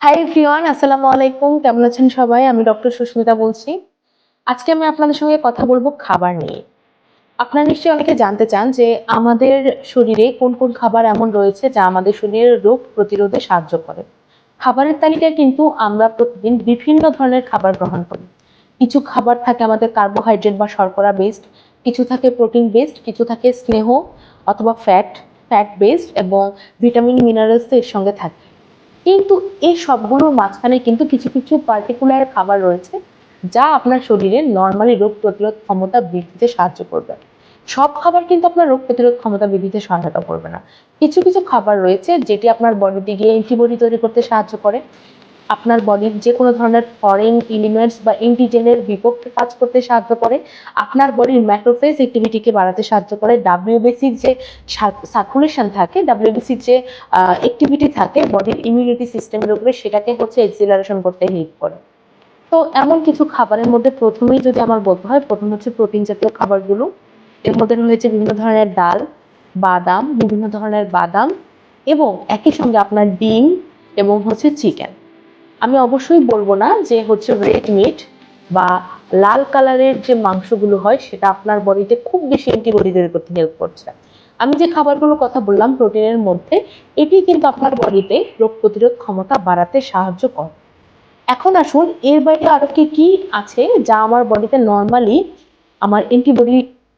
Hi everyone আসসালামু আলাইকুম। কেমন আছেন সবাই? আমি ডক্টর সুস্মিতা বলছি। আজকে আমি আপনাদের সঙ্গে কথা বলব খাবার নিয়ে। আপনারা নিশ্চয়ই অনেকে জানতে চান যে আমাদের শরীরে কোন কোন খাবার এমন রয়েছে যা আমাদের শরীরের রোগ প্রতিরোধে সাহায্য করে। খাবারের তালিকায় কিন্তু আমরা প্রতিদিন বিভিন্ন ধরনের খাবার গ্রহণ করি। কিছু খাবার থাকে আমাদের কার্বোহাইড্রেট বা শর্করা বেসড কিছু থাকে প্রোটিন বেসড কিছু থাকে স্নেহ অথবা ফ্যাট ফ্যাট বেসড এবং ভিটামিন মিনারেলস এর সঙ্গে থাকে। কিন্তু এই সবগুলোর মাঝখানে কিন্তু কিছু কিছু পার্টিকুলার খাবার রয়েছে যা আপনার শরীরে নর্মালি রোগ প্রতিরোধ ক্ষমতা বৃদ্ধিতে সাহায্য করবে। সব খাবার কিন্তু আপনার রোগ প্রতিরোধ ক্ষমতা বৃদ্ধিতে সহায়তা করবে না। কিছু কিছু খাবার রয়েছে যেটি আপনার বডিতে গিয়ে অ্যান্টিবডি তৈরি করতে সাহায্য করে। আপনার বডির যে কোনো ধরনের ফরেন এলিমেন্টস বা অ্যান্টিজেনের বিপক্ষে কাজ করতে সাহায্য করে, আপনার বডির ম্যাক্রোফেজ অ্যাক্টিভিটিকে বাড়াতে সাহায্য করে ডাব্লিউবিসির যে সার্কুলেশন থাকে ডাব্লিউবিসির যে অ্যাক্টিভিটি থাকে, বডির ইমিউনিটি সিস্টেমের উপরে সেটাকে হচ্ছে এক্সিলারেশন করতে হেল্প করে। তো এমন কিছু খাবারের মধ্যে প্রথমেই যদি আমার বলতে হয়, প্রথম হচ্ছে প্রোটিন জাতীয় খাবারগুলো। এর মধ্যে রয়েছে বিভিন্ন ধরনের ডাল, বাদাম, বিভিন্ন ধরনের বাদাম এবং একই সঙ্গে আপনার ডিম এবং হচ্ছে চিকেন আমি অবশ্যই বলব না যে হচ্ছে রেড মিট বা লাল কালারের যে মাংসগুলো হয়, সেটা আপনার বডিতে খুব বেশি অ্যান্টিবডি তৈরি করতে হেল্প করছে। আমি যে খাবারগুলোর কথা বললাম প্রোটিনের মধ্যে, এটি কিন্তু আপনার বডিতে রোগ প্রতিরোধ ক্ষমতা বাড়াতে সাহায্য করে। এখন আসুন, এর বাইরে আরও কি কি আছে যা আমার বডিতে নর্মালি আমার অ্যান্টিবডি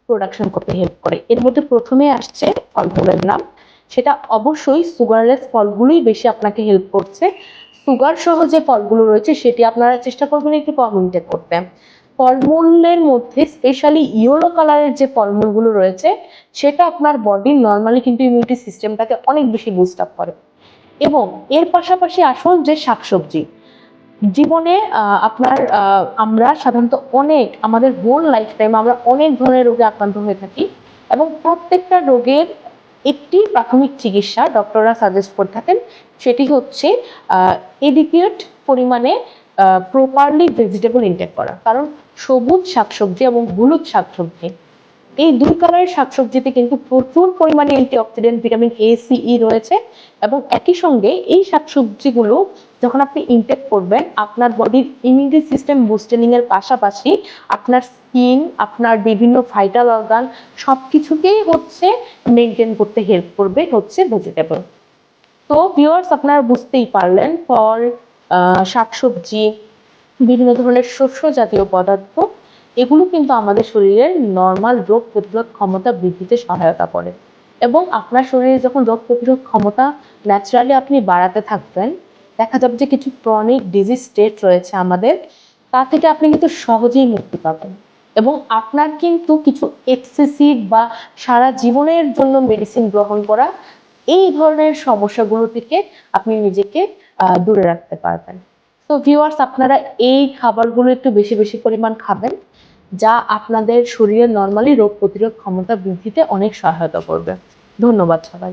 প্রোডাকশন করতে হেল্প করে? এর মধ্যে প্রথমে আসছে ফলমূলের নাম। সেটা অবশ্যই সুগারলেস ফলগুলোই বেশি আপনাকে হেল্প করছে। সুগার সহ যে ফলগুলো রয়েছে সেটি আপনারা চেষ্টা করবেন একটু কম ইনটেক করতে। ফলমূলের মধ্যে স্পেশালি ইয়েলো কালারের যে ফলমূলগুলো রয়েছে, সেটা আপনার বডির নর্মালি কিন্তু ইমিউনিটি সিস্টেমটাকে অনেক বেশি বুস্ট আপ করে। এবং এর পাশাপাশি আসুন যে শাকসবজি, জীবনে আপনার আমরা সাধারণত অনেক, আমাদের হোল লাইফ টাইম আমরা অনেক ধরনের রোগে আক্রান্ত হয়ে থাকি এবং প্রত্যেকটা রোগের একটি প্রাথমিক চিকিৎসা ডক্টররা সাজেস্ট করে থাকেন সেটি হচ্ছে এডিকিউট পরিমাণে প্রপারলি ভেজিটেবল ইনটেক করা। কারণ সবুজ শাকসবজি এবং হলুদ শাকসবজি, এই দুই কালারের শাকসবজিতে কিন্তু প্রচুর পরিমাণে antioxidant vitamin A C E রয়েছে এবং একই সঙ্গে এই শাকসবজিগুলো যখন আপনি ইনটেক করবেন, আপনার বডির ইমিউনিটি সিস্টেম বুস্টেনিং এর পাশাপাশি আপনার স্কিন আপনার বিভিন্ন ভাইটাল অর্গান সব কিছুকেই হচ্ছে মেনটেন করতে হেল্প করবে হচ্ছে ভেজিটেবল তো ভিউয়ার্স আপনারা বুঝতেই পারলেন, ফল শাকসবজি, বিভিন্ন ধরনের শস্য জাতীয় পদার্থ, এগুলো কিন্তু আমাদের শরীরের নর্মাল রোগ প্রতিরোধ ক্ষমতা বৃদ্ধিতে সহায়তা করে। এবং আপনার শরীরে যখন রোগ প্রতিরোধ ক্ষমতা ন্যাচারালি আপনি বাড়াতে থাকবেন দেখা যাবে যে কিছু ক্রনিক ডিজিজ স্টেট রয়েছে আমাদের, তা থেকে আপনি কিন্তু সহজেই মুক্তি পাবেন। এবং আপনার কিন্তু কিছু এক্সেসিভ বা সারা জীবনের জন্য মেডিসিন গ্রহণ করা, এই ধরনের সমস্যাগুলো থেকে আপনি নিজেকে দূরে রাখতে পারবেন। তো ভিউয়ার্স আপনারা এই খাবারগুলো একটু বেশি বেশি পরিমাণ খাবেন, যা আপনাদের শরীরের নর্মালি রোগ প্রতিরোধ ক্ষমতা বৃদ্ধিতে অনেক সহায়তা করবে। ধন্যবাদ সবাই